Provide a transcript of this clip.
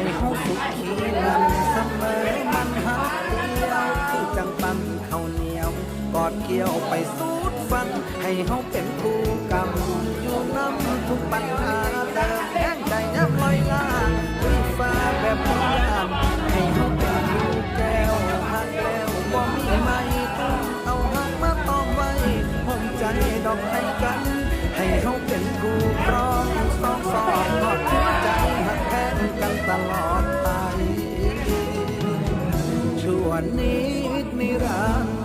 ให้เฮาสุขีนั้นเสมอมันหักเดียวคือจังปันเขาเหนียว กอดเกี่ยวไปสูดฟังให้เฮาเป็นคู่กรรมอยู่น้ำทุกปัญหาเดิมแห้งใจยับลอยล่างวิฟ้าแบบพยายามให้เฮาเป็นคู่แก้วหักแล้วบ่มีไม่ต้องเอาหักมาตอมไว้ผมใจดอกให้กัน ให้เฮาเป็นคู่ครองสองสอง ตลอดไปชั่วนิดนิรันดร์